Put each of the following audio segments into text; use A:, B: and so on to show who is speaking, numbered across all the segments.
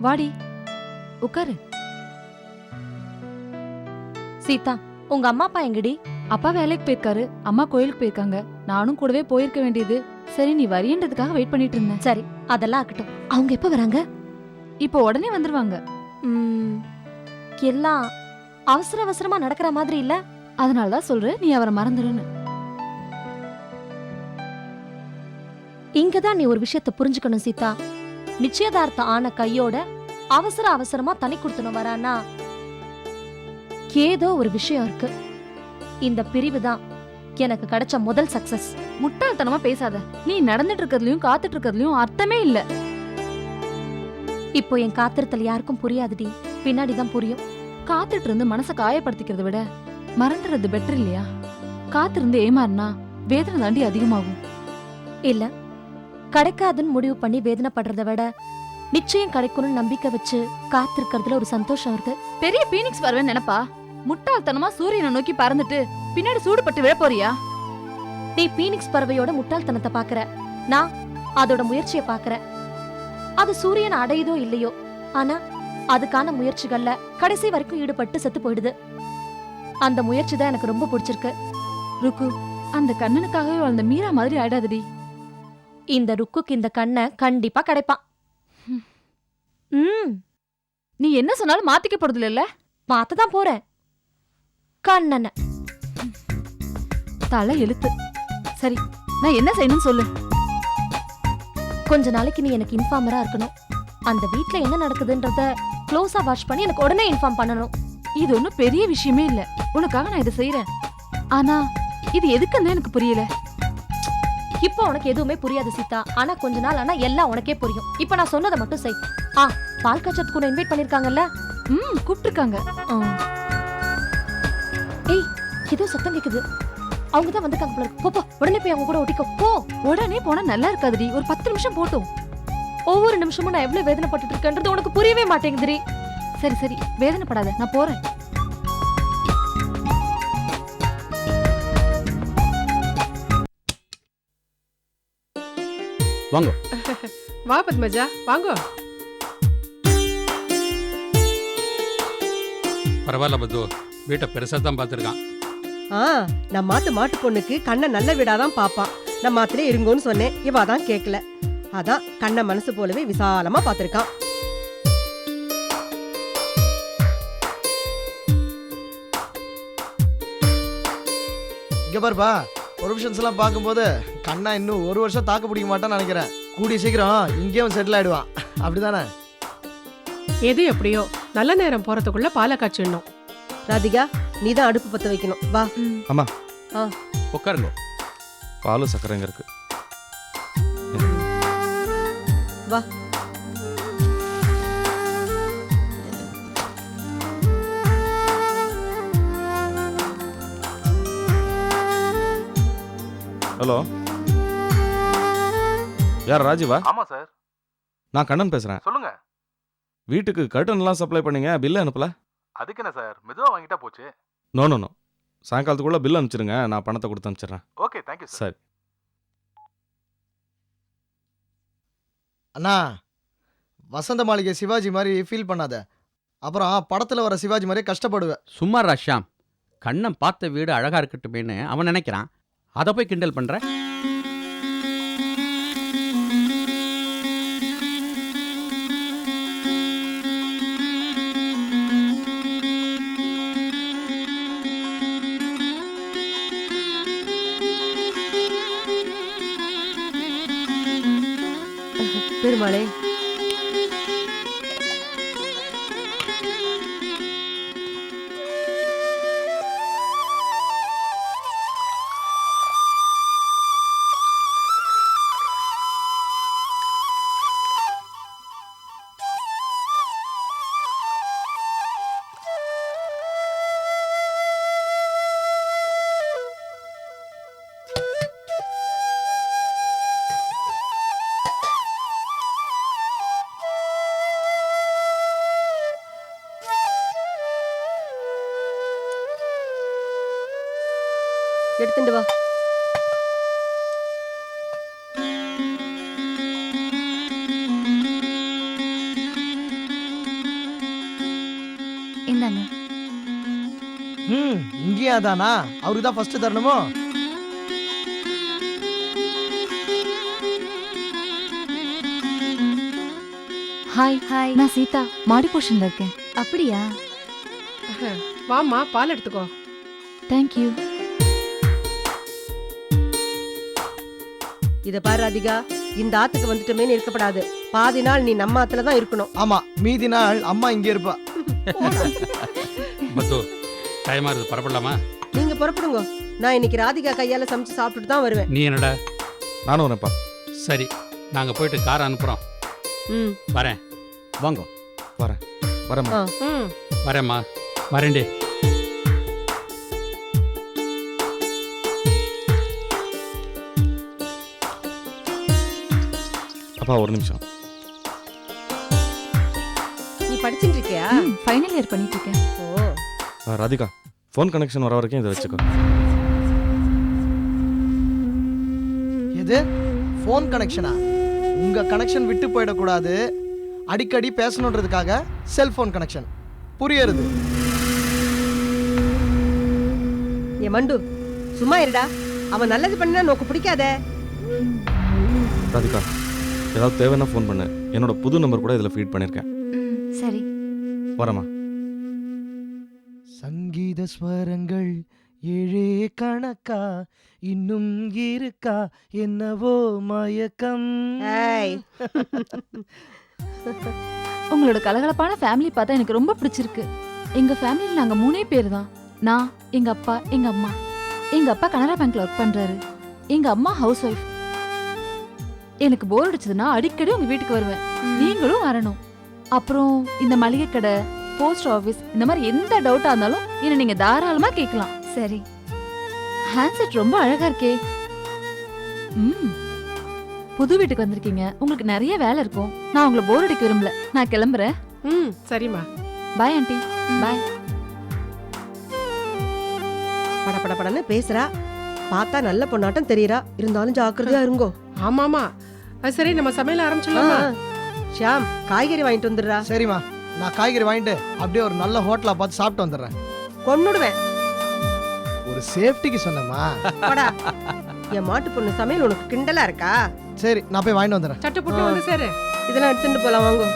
A: வாடி உட்காரு
B: சீதா உங்க அம்மா அப்பா எங்கடி?
A: அப்பா வேலைக்கு போயிருக்காரு அம்மா கோயிலுக்கு போயிருக்காங்க. நானும் கூடவே போயிருக்க வேண்டியது. சரி நீ வரியன்றதுக்காக வெயிட் பண்ணிட்டு இருந்தேன்.
B: சரி அதெல்லாம் ஆகட்டும். அவங்க எப்ப வராங்க?
A: இப்போ உடனே வந்துருவாங்க.
B: ம், எல்லாம் அவசர அவசரமா நடக்கிற மாதிரி இல்ல?
A: அதனால தான் சொல்றேன் நீ அவரை மறந்துடுன்னு
B: இங்கதான் நீ ஒரு விஷயத்த புரிஞ்சுக்கணும் சீதா. நிச்சயதார்த்தம் ஆன கையோட அவசர அவசரமா தனி கொடுத்துன்னு வரானா ஏதோ ஒரு விஷயம் இருக்கு. இந்த பிரிவு தான் எனக்கு கிடைச்ச முதல் சக்சஸ்
A: முட்டாள்தனமா பேசாத. நீ நடந்துட்டு இருக்கிறதுலயும் காத்துட்டு இருக்கிறதுலயும் அர்த்தமே இல்ல.
B: இப்போ என் காத்திருத்தல் யாருக்கும் புரியாதுடி. பின்னாடிதான் புரியும்.
A: காத்துட்டு இருந்து மனசை காயப்படுத்திக்கிறத விட மறந்துடுறது பெட்டர் இல்லையா? காத்திருந்து ஏமாறினா வேதனை தாண்டி அதிகமாகும்.
B: இல்லை. கிடைக்காதுன்னு முடிவு பண்ணி வேதனைப்படுறத விட நிச்சயம் கிடைக்கும்னு நம்பிக்கை வச்சு காத்திருக்கிறதுல ஒரு சந்தோஷம் இருக்கு
A: பெரிய பீனிக்ஸ் வருவேன்னு நினைப்பா? முட்டாள்தனமா சூரியனை நோக்கி பறந்துட்டு பின்னாடி சூடுபட்டு விழ போறியா?
B: நீ பீனிக்ஸ் பறவையோட முட்டாள்தனத்தை பாக்குற. நான் அதோட முயற்சியை பாக்குறேன். அது சூரியனை அடையுதோ இல்லையோ ஆனா அதுக்கான முயற்சிகள்ல கடைசி வரைக்கும் ஈடுபட்டு செத்து போயிடுது. அந்த முயற்சி தான் எனக்கு ரொம்ப பிடிச்சிருக்கு.
A: ருக்கு அந்த கண்ணனுக்காகவே வாழ்ந்த மீரா மாதிரி ஆயிடாதடி.
B: இந்த ருக்குக்கு இந்த கண்ணை கண்டிப்பா கிடைப்பான். ம்.
A: நீ என்ன சொன்னாலும் மாத்திக்க போறது இல்ல
B: பார்த்துதான் போறேன். கண்ணனை.
A: தலை எழுத்து. சரி நான் என்ன செய்யணும்னு சொல்லு.
B: கொஞ்ச நாளைக்கு நீ எனக்கு இன்ஃபார்மரா இருக்கணும். அந்த வீட்ல என்ன நடக்குதுன்றத க்ளோஸா வாட்ச் பண்ணி எனக்கு உடனே இன்ஃபார்ம் பண்ணணும்.
A: இது ஒண்ணும் பெரிய விஷயமே இல்ல. உனக்காக நான் இதை செய்யறேன் ஆனா இது எதுக்குன்னு எனக்கு புரியல.
B: இப்போ உனக்கு எதுவுமே புரியாது சீதா. ஆனா கொஞ்ச நாள் ஆனா எல்லாம் உனக்கே புரியும். இப்போ நான் சொன்னதை மட்டும் செய். ஆ பால் காய்ச்சத்துக்கு உன்னை இன்வைட் பண்ணிருக்காங்கல்ல?
A: ம் கூப்பிட்டுருக்காங்க.
B: ஏய் ஏதோ சத்தம் கேக்குது. அவங்க தான் வந்திருக்காங்க போல இருக்கு. போ போ உடனே போய் அவங்க கூட ஒட்டிக்கோ போ.
A: உடனே போனா நல்லா இருக்காதுடி. ஒரு பத்து நிமிஷம் போட்டும்.
B: ஒவ்வொரு நிமிஷமும் நான் எவ்வளவு வேதனைப்பட்டுட்டு இருக்கேன்றது உனக்கு புரியவே மாட்டேங்குதுரி
A: சரி சரி. வேதனைப்படாத. நான் போறேன்.
C: வாங்க.
D: வா பத்மஜா வாங்கோ.
C: பரவாயில்ல பத்து. வீட்டை பெருசாக தான் பார்த்துருக்கான்.
E: ஆ நம்ம மாட்டு மாட்டு பொண்ணுக்கு கண்ணை நல்ல வீடாதான் பாப்பான் நம்ம மாத்திலே இருங்கோன்னு சொன்னேன். இவ தான் கேட்கல அதான் கண்ணை மனசு போலவே விசாலமா பாத்திருக்கான்
F: இங்க பாருப்பா ப்ரொஃபஷன்ஸ் எல்லாம் பார்க்கும்போது கண்ணா இன்னும் ஒரு வருஷம் தாக்கு பிடிக்க மாட்டான்னு நினைக்கிறேன். கூடிய சீக்கிரம் இங்கேயும் செட்டில் ஆயிடுவான். அப்படிதானே?
D: எது எப்படியோ நல்ல நேரம் போறதுக்குள்ள பாலை காய்ச்சிடணும்.
E: ராதிகா நீ தான் அடுப்பு பத்த வைக்கணும். வா.
C: உட்காருங்க.
G: பாலும் சக்கரைங்க இருக்கு.
E: வா.
G: ஹலோ. யார் ராஜீவா?
H: ஆமா சார்.
G: நான் கண்ணன் பேசுறேன்.
H: சொல்லுங்க.
G: வீட்டுக்கு கர்டன் எல்லாம் சப்ளை பண்ணீங்க பில் அனுப்பல?
H: அதுக்கு என்ன சார்? மெதுவா வாங்கிட்டா போச்சு.
G: நோ நோ நோ சாயங்காலத்துக்குள்ள பில் அனுப்பிச்சிருங்க நான் பணத்தை கொடுத்து அனுப்பிச்சிடுறேன்.
H: ஓகே தேங்க்யூ சார்
G: சரி.
F: அண்ணா வசந்த மாளிகை சிவாஜி மாதிரி ஃபீல் பண்ணாத. அப்புறம் படத்துல வர சிவாஜி மாதிரி கஷ்டப்படுவேன்.
C: சும்மா ராஷாம் கண்ணன் பார்த்த வீடு அழகா இருக்கட்டுமேன்னு அவன் நினைக்கிறான். அதை போய் கிண்டல் பண்ற?
E: எடுத்துட்டு வா.
F: இந்தாங்க. ம் இங்கேயா அவருக்கு தான் ஃபர்ஸ்ட் தரணுமோ?
A: ஹாய்
B: ஹாய்
A: நான் சீதா மாடி போர்ஷன்ல இருக்கேன்.
B: அப்படியா?
D: வாமா பால் எடுத்துக்கோ.
A: தேங்க்யூ
E: இத பாரு ராதிகா இந்த ஆத்துக்கு வந்துட்டோமேன்னு இருக்கப்படாது. பாதி நாள் நீ நம்ம ஆத்துல தான் இருக்கணும்.
F: ஆமா மீதி நாள் அம்மா இங்கே இருப்பா.
C: பத்து டைமா இருக்குது பரப்படலாமா
E: நீங்க புறப்படுங்க. நான் இன்னைக்கு ராதிகா கையால சமைச்சு சாப்பிட்டுட்டு தான் வருவேன்.
C: நீ என்னடா?
G: நானும் வரேன்ப்பா.
C: சரி நாங்கள் போயிட்டு காரை அனுப்புகிறோம்
E: ம்.
C: வரேன். வாங்க
G: வரேம்மா.
D: ம்.
C: வரேம்மா. வரேன்டே.
G: அப்பா ஒரு நிமிஷம்.
E: நீ படிச்சுட்டு இருக்கியா?
A: ஃபைனல் இயர் பண்ணிட்டு இருக்கேன்.
E: ஓ.
G: ஆ, ராதிகா ஃபோன் கனெக்ஷன் வர வரைக்கும் இதை வச்சுக்கோ.
F: எது? ஃபோன் கனெக்ஷனா உங்க கனெக்ஷன் விட்டு போயிடக்கூடாது. அடிக்கடி பேசணுன்றதுக்காக செல்போன் கனெக்ஷன் புரியுறது?
E: ஏ மண்டு சும்மா இருடா. அவன் நல்லது பண்ணா நோக்கு பிடிக்காதே.
G: ராதிகா ஏதாவது தேவைன்னா ஃபோன் பண்ணு. என்னோட புது நம்பர் கூட இதில் ஃபீட் பண்ணியிருக்கேன்
B: சரி.
G: வரேம்மா.
F: சங்கீத ஸ்வரங்கள் ஏழே கணக்கா இன்னும் இருக்கா என்னவோ மயக்கம்.
E: ஏய்.
A: உங்களோட கலகலப்பான ஃபேமிலி பார்த்தா எனக்கு ரொம்ப பிடிச்சிருக்கு. எங்க ஃபேமிலியில் நாங்க மூணே பேர் தான் நான் எங்க அப்பா எங்க அம்மா. எங்க அப்பா கனரா பேங்க்ல ஒர்க் பண்றாரு. எங்க அம்மா ஹவுஸ் ஒய்ஃப் எனக்கு போர் அடிச்சதுன்னா அடிக்கடி உங்க வீட்டுக்கு வருவேன். நீங்களும் வரணும். அப்புறம் இந்த மளிகை கடை போஸ்ட் ஆபீஸ் இந்த மாதிரி எந்த டவுட்டா இருந்தாலும் என்ன நீங்க தாராளமா கேட்கலாம்.
B: சரி.
A: ஹேண்ட்செட் ரொம்ப அழகா இருக்கே. ம். புது வீட்டுக்கு வந்திருக்கீங்க. உங்களுக்கு நிறைய வேலை இருக்கும். நான் உங்களை போர் அடிக்க விரும்பல. நான் கிளம்புறேன்.
D: ம் சரிம்மா.
A: பாய் ஆண்டி பாய்
E: படபடபடன்னு பேசுறா. பார்த்தா நல்ல பொண்ணாட்டம் தெரியறா. இருந்தாலும் ஜாக்கிரதையா இருங்கோ.
D: ஆமாமா அது சரி நம்ம சமையல் ஆரம்பிச்சிடலாமா?
E: ஷியாம் காய்கறி வாங்கிட்டு வந்துடுறா.
F: சரிம்மா நான் காய்கறி வாங்கிட்டு அப்படியே ஒரு நல்ல ஹோட்டலா பார்த்து சாப்பிட்டு வந்துடுறேன்.
E: கொன்னுடுவேன்.
F: ஒரு சேஃப்டிக்கு சொன்னேம்மா.
E: போடா என் மாட்டு பொண்ணு சமையல் உனக்கு கிண்டலா இருக்கா?
F: சரி நான் போய் வாங்கிட்டு வந்துடுறேன்.
D: சட்டை போட்டு வந்து சேரு.
E: இதெல்லாம் எடுத்துட்டு போலாம் வாங்கோ.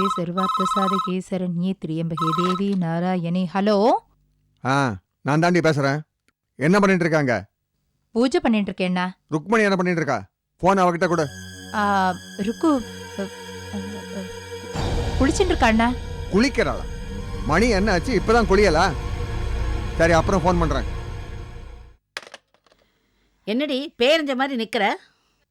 I: சிவே சர்வார்த்த சாதகே சரண்யே திரியம்பகே. தேவி நாராயணி ஹலோ?
J: ஆ நான் தாண்டி பேசுறேன். என்ன பண்ணிட்டு இருக்காங்க
I: பூஜை பண்ணிட்டு இருக்கேன்னா
J: ருக்மணி என்ன பண்ணிட்டு இருக்கா போன் அவகிட்ட கூட.
I: ஆ, ருக்கு குளிச்சுட்டு இருக்கா அண்ணா
J: குளிக்கிறாளா? மணி என்ன ஆச்சு? இப்பதான் குளியலா? சரி அப்புறம் ஃபோன் பண்றேன்.
K: என்னடி பேரஞ்ச மாதிரி நிக்கிற?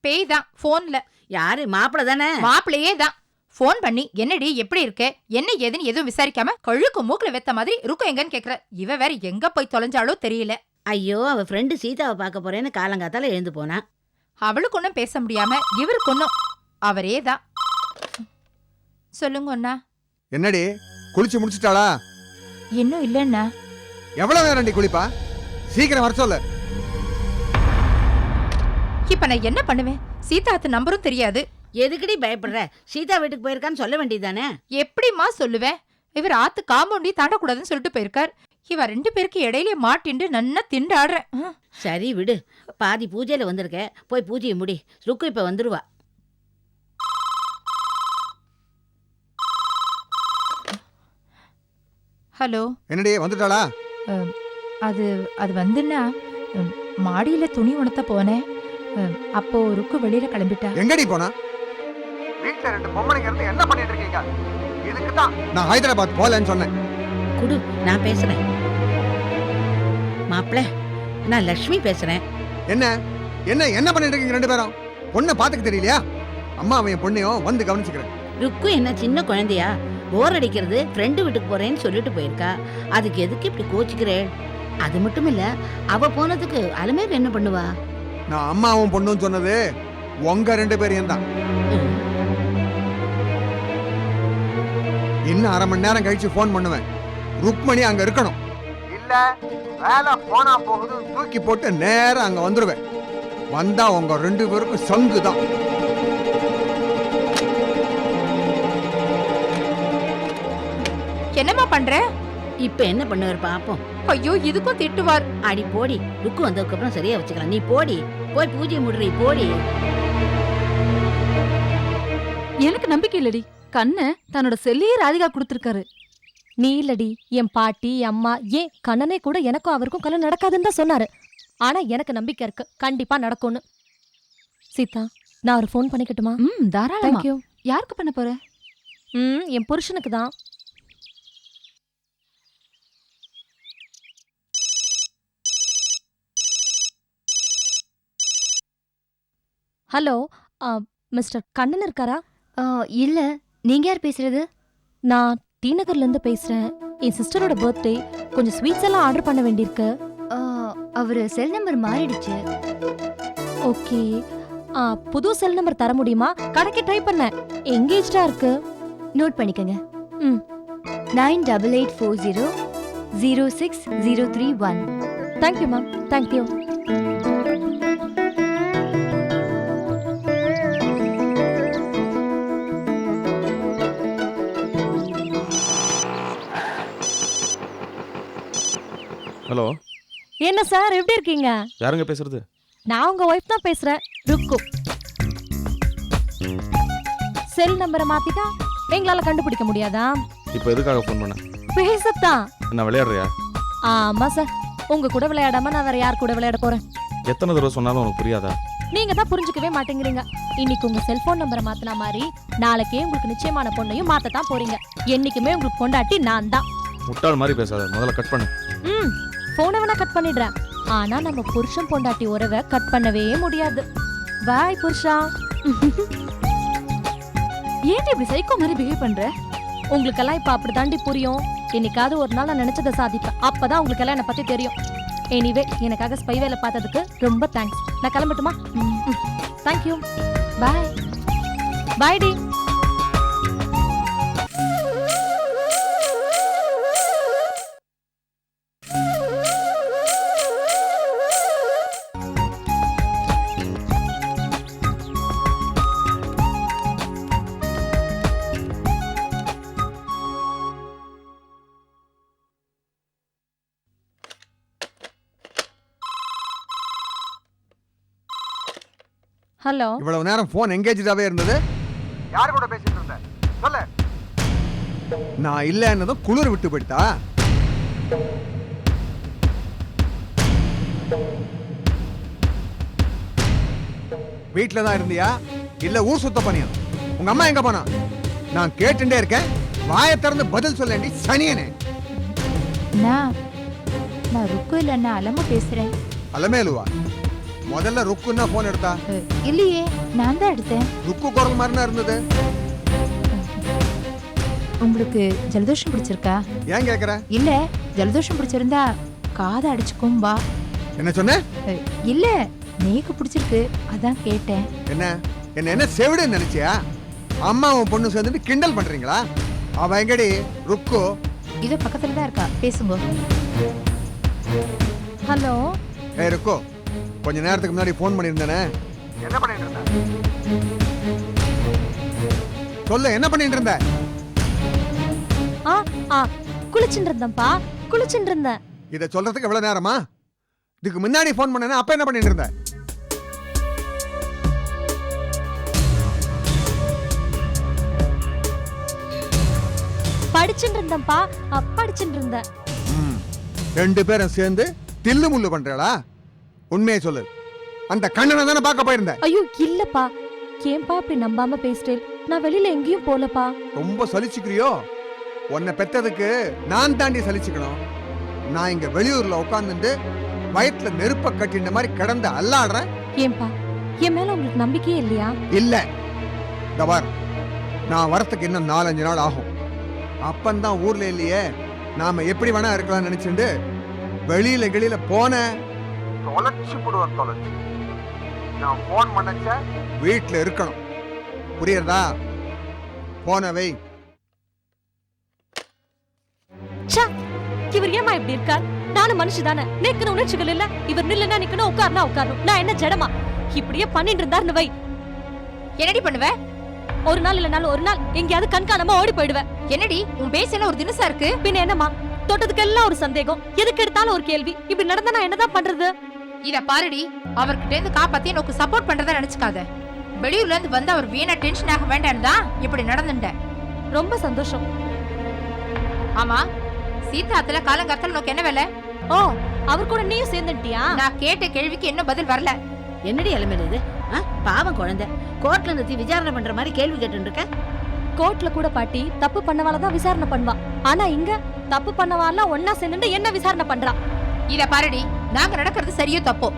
I: பேய் தான் போன்ல
K: யாரு மாப்பிள தானே?
I: மாப்பிளையே தான். ஃபோன் பண்ணி என்னடி எப்படி இருக்க? என்ன ஏதுன்னு எதுவும் விசாரிக்காம கழுக்கு மூக்குல வெத்த மாதிரி ருக்கு எங்கன்னு கேக்குற. இவ வேற எங்க போய் தொலைஞ்சாலோ தெரியல.
K: ஐயோ அவ ஃப்ரெண்டு சீதாவை பார்க்க போறேன்னு காலங்காத்தால எழுந்து போனா.
I: அவளுக்கு ஒன்றும் பேச முடியாம இவருக்கு ஒன்றும் அவரே தான். சொல்லுங்க அண்ணா.
J: என்னடி? குளிச்சு முடிச்சிட்டாளா?
I: இன்னும் இல்லைண்ணா
J: எவ்வளவு நேரம்டி குளிப்பா? சீக்கிரம் வர சொல்லு.
I: இப்ப நான் என்ன பண்ணுவேன்? சீதாத்து நம்பரும் தெரியாது.
K: எதுக்குடி பயப்படுற? சீதா வீட்டுக்கு போயிருக்கான்னு சொல்ல வேண்டியதானே
I: எப்படிம்மா சொல்லுவேன் இவர் ஆத்து காம்பவுண்டி தாண்டக்கூடாதுன்னு சொல்லிட்டு போயிருக்கார். இவ ரெண்டு பேருக்கு இடையிலே மாட்டிண்டு நன்னா திண்டாடுறேன்.
K: சரி விடு. பாதி பூஜையில வந்திருக்க. போய் பூஜையை முடி. ருக்கு இப்ப வந்துருவா.
I: ஹலோ.
J: என்னடி வந்துட்டாளா?
I: அது அது வந்துன்னா மாடியில துணி உணர்த்த போனேன். அப்போ ருக்கு வெளியில கிளம்பிட்டா.
J: எங்கடி போனா? வீட்டுல ரெண்டு பொம்பளைங்க இருந்து என்ன பண்ணிட்டு இருக்கீங்க? இதுக்கு தான். நான் ஹைதராபாத் போலன்னு சொன்னேன்.
K: குடு நான் பேசுறேன். மாப்பிள நான் லக்ஷ்மி பேசுறேன்.
J: என்ன? என்ன என்ன பண்ணிட்டு இருக்கீங்க ரெண்டு பேரும்? பொண்ணை பாத்துக்க தெரியலையா? அம்மா அவன் என் பொண்ணையும் வந்து கவனிச்சுக்கிறேன்.
K: ருக்கு என்ன சின்ன குழந்தையா? போர் அடிக்கிறது ஃப்ரெண்டு வீட்டுக்கு போறேன்னு சொல்லிட்டு போயிருக்கா. அதுக்கு எதுக்கு இப்படி கோச்சிக்கிறேன் அது மட்டும் இல்ல அவ போனதுக்கு அலமேல் என்ன பண்ணுவா?
J: நான் அம்மாவும் பொண்ணும் சொன்னது உங்க ரெண்டு பேரையும் தான். இன்னும் அரை மணி நேரம் கழிச்சு ஃபோன் பண்ணுவேன். ருக்மணி அங்க இருக்கணும். இல்ல வேலை போனா போகுது. தூக்கி போட்டு நேரா அங்க வந்துருவேன். வந்தா உங்க ரெண்டு பேருக்கும் சங்கு தான்.
I: என்னம்மா பண்ற?
K: இப்ப என்ன பண்ணுவார் பாப்போம்.
I: ஐயோ இதுக்கும் திட்டுவார்.
K: அடி போடி. ருக்கு வந்ததுக்கு அப்புறம் சரியா வச்சுக்கலாம். நீ போடி. போய் பூஜை முடுறி போடி.
A: எனக்கு நம்பிக்கை இல்லடி. கண்ணை தன்னோட செல்லியே ராதிகா கொடுத்துருக்காரு.
B: நீ இல்லடி என் பாட்டி என் அம்மா ஏன் கண்ணனே கூட எனக்கும் அவருக்கும் கல்யாணம் நடக்காதுன்னு தான் சொன்னாரு. ஆனா எனக்கு நம்பிக்கை இருக்கு கண்டிப்பா நடக்கும்னு. சீதா நான் ஒரு ஃபோன் பண்ணிக்கட்டுமா?
A: ம் தாராளமா.
B: தேங்க்யூ
A: யாருக்கு பண்ண போற?
B: ம் என் புருஷனுக்கு தான். ஹலோ மிஸ்டர் கண்ணன் இருக்காரா?
L: இல்ல. நீங்க யார் பேசுறது?
B: நான் டி நகர்ல இருந்து பேசுறேன். என் சிஸ்டரோட பர்த்டே கொஞ்சம் ஸ்வீட்ஸ் எல்லாம் ஆர்டர் பண்ண வேண்டியிருக்கு.
L: அவரு செல் நம்பர் மாறிடுச்சு.
B: ஓகே. புது செல் நம்பர் தர முடியுமா? கடைக்கு ட்ரை பண்ணேன். எங்கேஜ்டா இருக்கு?
L: நோட் பண்ணிக்கங்க.
B: ம்.
L: Nine double eight four zero zero six zero three one.
B: Thank you ma'am thank you
G: hello
B: என்ன சார் எப்படி இருக்கீங்க?
G: யாருங்க பேசுறது?
B: நான் உங்க ஒய்ஃப் தான் பேசுறேன். ருக்கு. செல் நம்பரை மாத்திட்டா எங்களால கண்டுபிடிக்க முடியாதா?
G: இப்போ எதுக்காக ஃபோன் பண்ண?
B: பேசத்தான்.
G: என்ன விளையாடுறியா?
B: ஆமா சார். உங்க கூட விளையாடாம நான் வேற யார் கூட விளையாட போறேன்?
G: எத்தனை தடவை சொன்னாலும் உனக்கு புரியாதா?
B: நீங்க தான் புரிஞ்சுக்கவே மாட்டேங்கிறீங்க. இன்னைக்கு உங்க செல்போன் நம்பரை மாத்தின மாதிரி நாளைக்கே உங்களுக்கு நிச்சயமான பொண்ணையும் மாத்தத்தான் போறீங்க. என்னைக்குமே உங்களுக்கு பொண்டாட்டி நான் தான்.
G: முட்டாள் மாதிரி பேசாத. முதல்ல கட் பண்ணு.
B: ம். போனை வேணா கட் பண்ணிடுறேன். ஆனா நம்ம புருஷன் பொண்டாட்டி உறவை கட் பண்ணவே முடியாது. பாய் புருஷா.
A: ஏன்டி இப்படி சைக்கோ மாதிரி பிஹேவ் பண்ற?
B: உங்களுக்கெல்லாம் இப்ப அப்படி தாண்டி புரியும். என்னைக்காவது ஒரு நாள் நான் நினைச்சதை சாதிப்பேன். அப்பதான் உங்களுக்கு எல்லாம் என்னை பத்தி தெரியும். எனிவே எனக்காக ஸ்பை வேலை பார்த்ததுக்கு ரொம்ப தேங்க்ஸ் நான் கிளம்பட்டுமா? தேங்க்யூ
A: பாய்
B: பாய் டி. ஹலோ.
J: இவ்வளவு நேரம் ஃபோன் எங்கேஜாவே இருந்தது. யார் கூட பேசிட்டு இருந்த? சொல்லு. நான் இல்லைன்னதும் குளிர் விட்டு போயிட்டா? வீட்டில் தான் இருந்தியா? இல்ல ஊர் சுத்த பண்ணியா உங்க அம்மா எங்க போனா? நான் கேட்டுட்டே இருக்கேன். வாயை திறந்து பதில் சொல்லேண்டி சனியனே.
I: நான் நான் ருக்கு இல்லைன்னா அலம பேசுறேன்.
J: அலமேலுவா? முதல்ல ருக்குன்னா போன் எடுத்தா?
I: இல்லையே நான் தான் எடுத்தேன்.
J: ருக்கு குரல் மாதிரினா இருந்தது.
I: உங்களுக்கு ஜலதோஷம் பிடிச்சிருக்கா?
J: ஏன் கேக்குற?
I: இல்ல ஜலதோஷம் பிடிச்சிருந்தா காதை அடிச்சுக்கும் வா.
J: என்ன சொன்ன?
I: இல்ல நேக்கு பிடிச்சிருக்கு அதான் கேட்டேன்.
J: என்ன? என்ன என்ன செவிடுன்னு நினைச்சியா? அம்மாவும் பொண்ணு சேர்ந்துட்டு கிண்டல் பண்றீங்களா? அவ எங்கடி? ருக்கு.
I: இதோ பக்கத்துல தான் இருக்கா. பேசுங்க.
B: ஹலோ?
J: ஏ ருக்கு. கொஞ்ச நேரத்துக்கு முன்னாடி ஃபோன் பண்ணியிருந்தேனே. என்ன பண்ணிட்டு இருந்த? சொல்லு என்ன பண்ணிட்டு இருந்த?
B: ஆ ஆ குளிச்சுட்டு இருந்தேன்ப்பா குளிச்சுட்டு இருந்தேன்.
J: இத சொல்றதுக்கு எவ்வளவு நேரமா? இதுக்கு முன்னாடி ஃபோன் பண்ணேன்னா அப்ப என்ன பண்ணிட்டு இருந்த?
B: படிச்சுட்டு இருந்தேன்ப்பா படிச்சுட்டு இருந்தேன்.
J: ம். ரெண்டு பேரும் சேர்ந்து தில்லு முள்ளு பண்றா உண்மையை சொல்லு. அந்த கண்ணனை தானே பார்க்க போயிருந்த?
B: ஐயோ இல்லப்பா. ஏன்பா இப்படி நம்பாம பேசிட்டேன் நான் வெளியில எங்கேயும் போலப்பா.
J: ரொம்ப சலிச்சுக்கிறியோ? உன்னை பெத்ததுக்கு நான் தாண்டி சலிச்சுக்கணும். நான் இங்க வெளியூர்ல உட்காந்துட்டு வயிற்றுல நெருப்ப கட்டின மாதிரி கிடந்து அல்லாடுறேன்.
B: ஏன்பா என் மேல உங்களுக்கு நம்பிக்கையே இல்லையா?
J: இல்ல. இந்த பார் நான் வரத்துக்கு இன்னும் நாலஞ்சு நாள் ஆகும். அப்பந்தான் ஊர்ல இல்லையே நாம எப்படி வேணா இருக்கலாம் நினைச்சுட்டு வெளியில கிளியில போன தொலைச்சு போடுவார் தொலைச்சு நான் போன் பண்ணச்ச? வீட்டுல இருக்கணும். புரியுறதா? போன வை
B: ச்சே! இவர் ஏமா இப்படி இருக்கார்? நானும் மனுஷி தானே. நேக்குன உணர்ச்சிகள் இல்ல. இவர் நில்லுனா நிக்கணும் உட்கார்னா உட்காரணும். நான் என்ன ஜடமா? இப்படியே பண்ணிட்டு இருந்தாருன்னு வை.
I: என்னடி பண்ணுவ?
B: ஒரு நாள் இல்லனாலும் ஒரு நாள் எங்கேயாவது கண்காணாம ஓடி போயிடுவேன்
I: என்னடி? உன் பேச என்ன ஒரு தினசா இருக்கு?
B: பின்ன என்னம்மா? தொட்டதுக்கெல்லாம் ஒரு சந்தேகம். எதுக்கு எடுத்தாலும் ஒரு கேள்வி. இப்படி நடந்தா நான் என்னதான் பண்றது?
I: இத பாருடி அவர்கிட்ட இருந்து காப்பாத்தி எனக்கு சப்போர்ட் பண்றதா நினைச்சுக்காத. வெளியூர்ல இருந்து வந்து அவர் வீணா டென்ஷன் ஆக வேண்டாம்னு தான் இப்படி நடந்துட்டேன்
B: ரொம்ப சந்தோஷம்.
I: ஆமா சீதாத்துல காலங்காலத்துல உனக்கு என்ன வேலை?
B: ஓ அவர் கூட நீயும் சேர்ந்துட்டியா?
I: நான் கேட்ட கேள்விக்கு இன்னும் பதில் வரல.
K: என்னடி இளமையில இது? ஆ, பாவம் குழந்தை. கோர்ட்ல நிறுத்தி விசாரணை பண்ற மாதிரி கேள்வி கேட்டு இருக்க
B: கோர்ட்ல கூட பாட்டி தப்பு பண்ணவால தான் விசாரணை பண்ணுவா. ஆனா இங்க தப்பு பண்ணவாலாம் ஒன்னா சேர்ந்துட்டு என்ன விசாரணை பண்றா?
I: இத பாருடி நாங்க நடக்கிறது சரியோ தப்போ?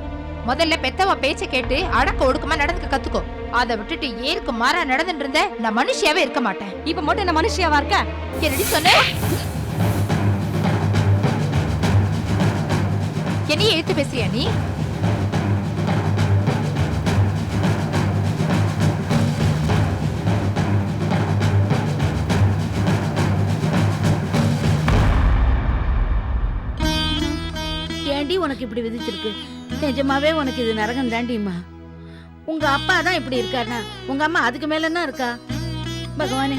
I: முதல்ல பெத்தவ பேச்ச கேட்டு அடக்க ஒடுக்கமா நடந்துக்க கத்துக்கோ. அதை விட்டுட்டு ஏருக்கு மாறா நடந்துட்டு இருந்த நான் மனுஷியாவே இருக்க மாட்டேன்.
B: இப்ப மட்டும் என்ன மனுஷியாவா இருக்க?
I: என்னடி சொன்ன? என்னையே எழுத்து பேசுறியா நீ?
K: ஏண்டி உனக்கு இப்படி விதிச்சிருக்கு. நிஜமாவே உனக்கு இது நரகம் தாண்டிம்மா. உங்க அப்பா தான் இப்படி இருக்காருனா உங்க அம்மா அதுக்கு மேல என்ன இருக்கா? பகவானே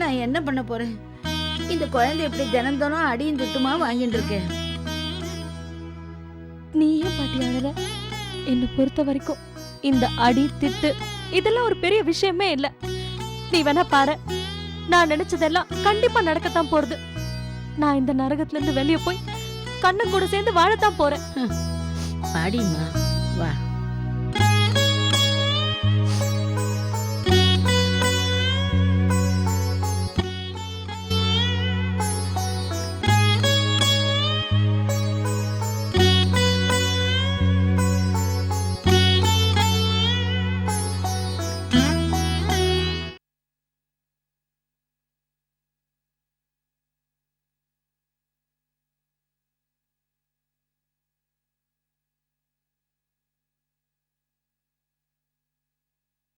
K: நான் என்ன பண்ண போறேன்? இந்த குழந்தை இப்படி தினம் தினம் அடியும் திட்டுமா வாங்கிட்டு இருக்கேன்
B: நீ ஏன் பாட்டி அழற. என்னை பொறுத்த வரைக்கும் இந்த அடி திட்டு இதெல்லாம் ஒரு பெரிய விஷயமே இல்ல. நீ வேணா பாரு. நான் நினைச்சதெல்லாம் கண்டிப்பா நடக்கத்தான் போறது. நான் இந்த நரகத்துல இருந்து வெளியே போய் கண்ணன் கூட சேர்ந்து வாழத்தான் போறேன்.
K: பாடிம்மா வா.